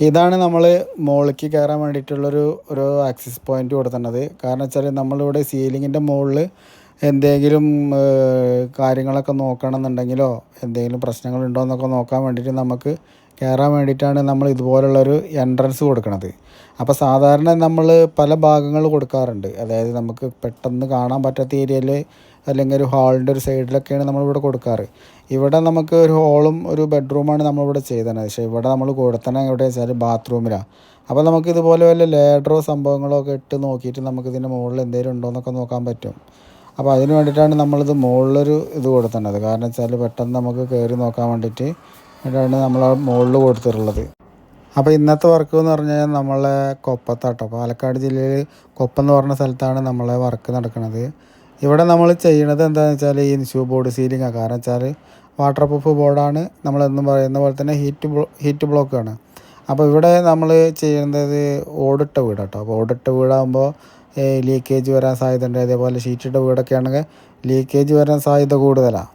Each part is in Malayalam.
ഇതാണ് നമ്മൾ മുകളിലേക്ക് കയറാൻ വേണ്ടിയിട്ടുള്ളൊരു ഒരു ആക്സസ് പോയിന്റ് കൊടുത്തേണ്ടത് കാരണം വെച്ചാൽ നമ്മളിവിടെ സീലിങ്ങിന്റെ മുകളിൽ എന്തെങ്കിലും കാര്യങ്ങളൊക്കെ നോക്കണമെന്നുണ്ടെങ്കിലോ എന്തെങ്കിലും പ്രശ്നങ്ങളുണ്ടോ എന്നൊക്കെ നോക്കാൻ വേണ്ടിയിട്ട് നമുക്ക് കയറാൻ വേണ്ടിയിട്ടാണ് നമ്മൾ ഇതുപോലുള്ളൊരു എൻട്രൻസ് കൊടുക്കുന്നത് അപ്പോൾ സാധാരണ നമ്മൾ പല ഭാഗങ്ങൾ കൊടുക്കാറുണ്ട്. അതായത് നമുക്ക് പെട്ടെന്ന് കാണാൻ പറ്റാത്ത ഏരിയയിൽ അല്ലെങ്കിൽ ഒരു ഹാളിന്റെ ഒരു സൈഡിലൊക്കെയാണ് നമ്മളിവിടെ കൊടുക്കാറ്. ഇവിടെ നമുക്ക് ഒരു ഹോളും ഒരു ബെഡ്റൂമാണ് നമ്മളിവിടെ ചെയ്തത്. പക്ഷേ ഇവിടെ നമ്മൾ കൊടുത്തണ എവിടെ വെച്ചാൽ ബാത്റൂമിലാണ് അപ്പോൾ നമുക്ക് ഇതുപോലെ വല്ല ലേഡറോ സംഭവങ്ങളോ ഒക്കെ ഇട്ട് നോക്കിയിട്ട് നമുക്ക് ഇതിന്റെ മുകളിൽ എന്തെങ്കിലും ഉണ്ടോ എന്നൊക്കെ നോക്കാൻ പറ്റും. അപ്പോൾ അതിന് വേണ്ടിയിട്ടാണ് നമ്മളിത് മുകളിലൊരു ഇത് കൊടുത്തേണ്ടത് കാരണം വെച്ചാൽ പെട്ടെന്ന് നമുക്ക് കയറി നോക്കാൻ വേണ്ടിയിട്ട് വേണ്ടിയിട്ടാണ് നമ്മൾ മുകളിൽ കൊടുത്തിട്ടുള്ളത്. അപ്പോൾ ഇന്നത്തെ വർക്ക് എന്ന് പറഞ്ഞു കഴിഞ്ഞാൽ നമ്മളെ കൊപ്പത്താട്ടോ. പാലക്കാട് ജില്ലയിൽ കൊപ്പം എന്ന് പറഞ്ഞ സ്ഥലത്താണ് നമ്മളെ വർക്ക് നടക്കുന്നത് ഇവിടെ നമ്മൾ ചെയ്യണത് എന്താണെന്ന് വെച്ചാൽ ഈ ഇൻഷൂ ബോർഡ് സീലിംഗ് ആണ് കാരണം വെച്ചാൽ വാട്ടർ പ്രൂഫ് ബോർഡാണ് നമ്മളെന്നും പറയുന്ന പോലെ തന്നെ ഹീറ്റ് ഹീറ്റ് ബ്ലോക്കാണ് അപ്പോൾ ഇവിടെ നമ്മൾ ചെയ്യുന്നത് ഓടിട്ട വീടാട്ടോ. അപ്പോൾ ഓടിട്ട വീടാകുമ്പോൾ ലീക്കേജ് വരാൻ സാധ്യതയുണ്ട് അതേപോലെ ഷീറ്റിട്ട വീടൊക്കെ ആണെങ്കിൽ ലീക്കേജ് വരാൻ സാധ്യത കൂടുതലാണ്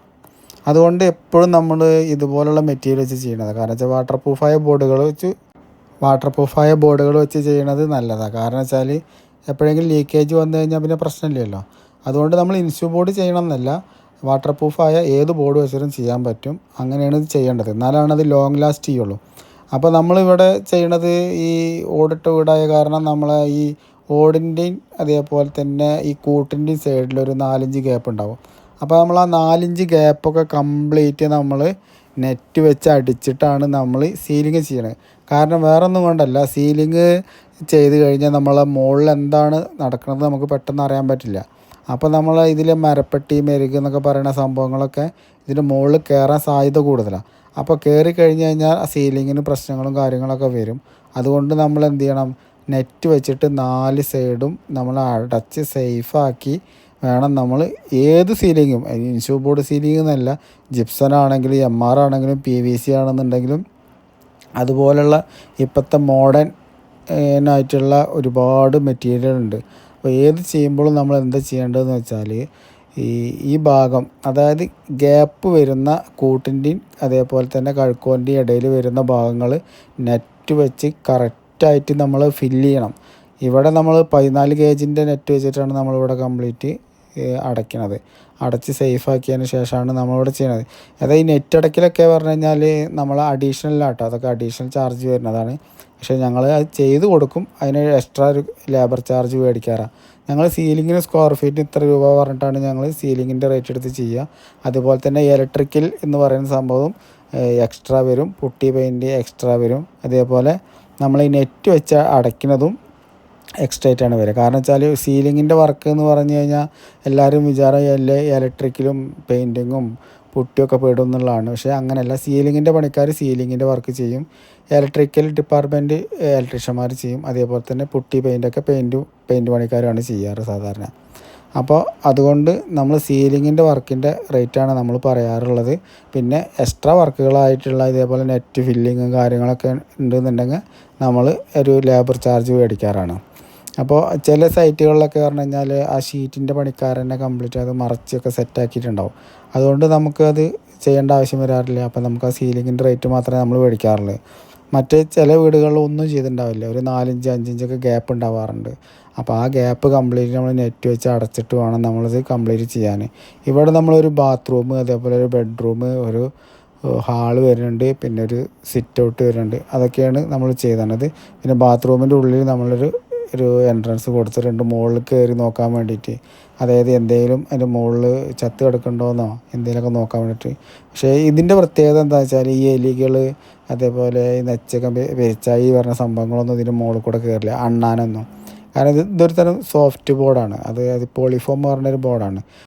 അതുകൊണ്ട് എപ്പോഴും നമ്മൾ ഇതുപോലുള്ള മെറ്റീരിയൽ വെച്ച് ചെയ്യണത്. കാരണം വെച്ചാൽ വാട്ടർ പ്രൂഫായ ബോർഡുകൾ വെച്ച് വാട്ടർ പ്രൂഫായ ബോർഡുകൾ വെച്ച് ചെയ്യണത് നല്ലതാണ് കാരണം വെച്ചാൽ എപ്പോഴെങ്കിലും ലീക്കേജ് വന്നു കഴിഞ്ഞാൽ പിന്നെ പ്രശ്നമില്ലല്ലോ. അതുകൊണ്ട് നമ്മൾ ഇൻസ്യൂ ബോർഡ് ചെയ്യണമെന്നല്ല. വാട്ടർ പ്രൂഫായ ഏത് ബോർഡ് വെച്ചാലും ചെയ്യാൻ പറ്റും. അങ്ങനെയാണ് ഇത് ചെയ്യേണ്ടത്. എന്നാലാണ് അത് ലോങ് ലാസ്റ്റ് ചെയ്യുള്ളൂ. അപ്പോൾ നമ്മളിവിടെ ചെയ്യണത് ഈ ഓടിട്ട വീടായ കാരണം നമ്മളെ ഈ ഓടിന്റെയും അതേപോലെ തന്നെ ഈ കൂട്ടിന്റെയും സൈഡിൽ ഒരു നാലഞ്ച് ഗ്യാപ്പ് ഉണ്ടാവും. അപ്പോൾ നമ്മൾ ആ നാലഞ്ച് ഗ്യാപ്പൊക്കെ കംപ്ലീറ്റ് നമ്മൾ നെറ്റ് വെച്ച് അടിച്ചിട്ടാണ് നമ്മൾ സീലിംഗ് ചെയ്യണത്. കാരണം വേറൊന്നും കൊണ്ടല്ല. സീലിംഗ് ചെയ്ത് കഴിഞ്ഞാൽ നമ്മളെ മുകളിൽ എന്താണ് നടക്കുന്നത് നമുക്ക് പെട്ടെന്ന് അറിയാൻ പറ്റില്ല. അപ്പോൾ നമ്മൾ ഇതിൽ മരപ്പെട്ടി മെരുക് എന്നൊക്കെ പറയുന്ന സംഭവങ്ങളൊക്കെ ഇതിന്റെ മുകളിൽ കയറാൻ സാധ്യത കൂടുതലാണ് അപ്പോൾ കയറി കഴിഞ്ഞ് കഴിഞ്ഞാൽ ആ സീലിങ്ങിന് പ്രശ്നങ്ങളും കാര്യങ്ങളൊക്കെ വരും. അതുകൊണ്ട് നമ്മൾ എന്ത് ചെയ്യണം? നെറ്റ് വെച്ചിട്ട് നാല് സൈഡും നമ്മൾ അടച്ച് സേഫാക്കി വേണം നമ്മൾ ഏത് സീലിങ്ങും. ഇൻഷൂ ബോർഡ് സീലിംഗ് എന്നല്ല ജിപ്സൺ ആണെങ്കിലും എം ആർ ആണെങ്കിലും പി വി സി ആണെന്നുണ്ടെങ്കിലും അതുപോലുള്ള ഇപ്പോഴത്തെ മോഡേൺ ആയിട്ടുള്ള ഒരുപാട് മെറ്റീരിയൽ ഉണ്ട്. അപ്പോൾ ഏത് ചെയ്യുമ്പോഴും നമ്മൾ എന്താ ചെയ്യേണ്ടതെന്ന് വെച്ചാൽ ഈ ഈ ഭാഗം അതായത് ഗ്യാപ്പ് വരുന്ന കൂട്ടിന്റെയും അതേപോലെ തന്നെ കഴുക്കോന്റെയും ഇടയിൽ വരുന്ന ഭാഗങ്ങൾ നെറ്റ് വെച്ച് കറക്റ്റായിട്ട് നമ്മൾ ഫില്ല് ചെയ്യണം. ഇവിടെ നമ്മൾ പതിനാല് കേജിന്റെ നെറ്റ് വെച്ചിട്ടാണ് നമ്മളിവിടെ കംപ്ലീറ്റ് അടയ്ക്കണത്. അടച്ച് സേഫ് ആക്കിയതിന് ശേഷമാണ് നമ്മളിവിടെ ചെയ്യണത്. അതായത് ഈ നെറ്റ് അടയ്ക്കലൊക്കെ പറഞ്ഞു കഴിഞ്ഞാൽ നമ്മൾ അഡീഷണൽ ആട്ടോ അതൊക്കെ അഡീഷണൽ ചാർജ് വരുന്നതാണ്. പക്ഷേ ഞങ്ങൾ അത് ചെയ്ത് കൊടുക്കും. അതിന് എക്സ്ട്രാ ഒരു ലേബർ ചാർജ് മേടിക്കാറാണ് ഞങ്ങൾ സീലിങ്ങിന് സ്ക്വയർ ഫീറ്റിന് ഇത്ര രൂപ പറഞ്ഞിട്ടാണ് ഞങ്ങൾ സീലിങ്ങിന്റെ റേറ്റ് എടുത്ത് ചെയ്യുക. അതുപോലെ തന്നെ ഇലക്ട്രിക്കൽ എന്ന് പറയുന്ന സംഭവം എക്സ്ട്രാ വരും. പുട്ടി പെയിന്റ് എക്സ്ട്രാ വരും. അതേപോലെ നമ്മൾ ഈ നെറ്റ് വെച്ച് അടയ്ക്കുന്നതും എക്സ്ട്രാ ആയിട്ടാണ് വരിക. കാരണം വെച്ചാൽ സീലിങ്ങിന്റെ വർക്ക് എന്ന് പറഞ്ഞു കഴിഞ്ഞാൽ എല്ലാവരും വിചാരം എല്ലാ ഇലക്ട്രിക്കലും പെയിന്റിങ്ങും പുട്ടിയൊക്കെ പെടും എന്നുള്ളതാണ്. പക്ഷേ അങ്ങനെയല്ല. സീലിങ്ങിന്റെ പണിക്കാർ സീലിങ്ങിന്റെ വർക്ക് ചെയ്യും. ഇലക്ട്രിക്കൽ ഡിപ്പാർട്ട്മെന്റ് ഇലക്ട്രീഷ്യന്മാർ ചെയ്യും. അതേപോലെ തന്നെ പുട്ടി പെയിന്റൊക്കെ പെയിന്റ് പെയിന്റ് പണിക്കാരാണ് ചെയ്യാറ് സാധാരണ. അപ്പോൾ അതുകൊണ്ട് നമ്മൾ സീലിങ്ങിന്റെ വർക്കിന്റെ റേറ്റാണ് നമ്മൾ പറയാറുള്ളത്. പിന്നെ എക്സ്ട്രാ വർക്കുകളായിട്ടുള്ള ഇതേപോലെ നെറ്റ് ഫില്ലിങ്ങും കാര്യങ്ങളൊക്കെ ഉണ്ടെന്നുണ്ടെങ്കിൽ നമ്മൾ ഒരു ലേബർ ചാർജ് മേടിക്കാറാണ്. അപ്പോൾ ചില സൈറ്റുകളിലൊക്കെ പറഞ്ഞു കഴിഞ്ഞാൽ ആ ഷീറ്റിന്റെ പണിക്കാരനെ കംപ്ലീറ്റ് അത് മറച്ചൊക്കെ സെറ്റാക്കിയിട്ടുണ്ടാവും അതുകൊണ്ട് നമുക്കത് ചെയ്യേണ്ട ആവശ്യം വരാറില്ല. അപ്പോൾ നമുക്ക് ആ സീലിങ്ങിന്റെ റേറ്റ് മാത്രമേ നമ്മൾ മേടിക്കാറുള്ളൂ. മറ്റ് ചില വീടുകളിൽ ഒന്നും ചെയ്തിട്ടുണ്ടാവില്ല. ഒരു നാലിഞ്ച് അഞ്ചിഞ്ചൊക്കെ ഗ്യാപ്പ് ഉണ്ടാവാറുണ്ട്. അപ്പോൾ ആ ഗ്യാപ്പ് കംപ്ലീറ്റ് നമ്മൾ നെറ്റ് വെച്ച് അടച്ചിട്ട് വേണം നമ്മളത് കംപ്ലീറ്റ് ചെയ്യാൻ ഇവിടെ നമ്മളൊരു ബാത്റൂം അതേപോലെ ഒരു ബെഡ്റൂം ഒരു ഹാൾ വരുന്നുണ്ട്. പിന്നെ ഒരു സിറ്റ് ഔട്ട് വരുന്നുണ്ട്. അതൊക്കെയാണ് നമ്മൾ ചെയ്തത് പിന്നെ ബാത്റൂമിന്റെ ഉള്ളിൽ നമ്മളൊരു ഒരു എൻട്രൻസ് കൊടുത്തിട്ടുണ്ട് മുകളിൽ കയറി നോക്കാൻ വേണ്ടിയിട്ട്. അതായത് എന്തെങ്കിലും അതിന്റെ മുകളിൽ ചത്ത് കിടക്കണ്ടോന്നോ എന്തെങ്കിലുമൊക്കെ നോക്കാൻ വേണ്ടിയിട്ട്. പക്ഷേ ഇതിന്റെ പ്രത്യേകത എന്താ വെച്ചാൽ ഈ എലികൾ അതേപോലെ ഈ നെച്ചൊക്കെ വെച്ചായി പറഞ്ഞ സംഭവങ്ങളൊന്നും ഇതിന്റെ മുകളിൽ കൂടെ കയറില്ല അണ്ണാനൊന്നും. കാരണം ഇത് ഇതൊരു തരം സോഫ്റ്റ് ബോർഡാണ് അത് അത് പോളിഫോം പറഞ്ഞൊരു ബോർഡാണ്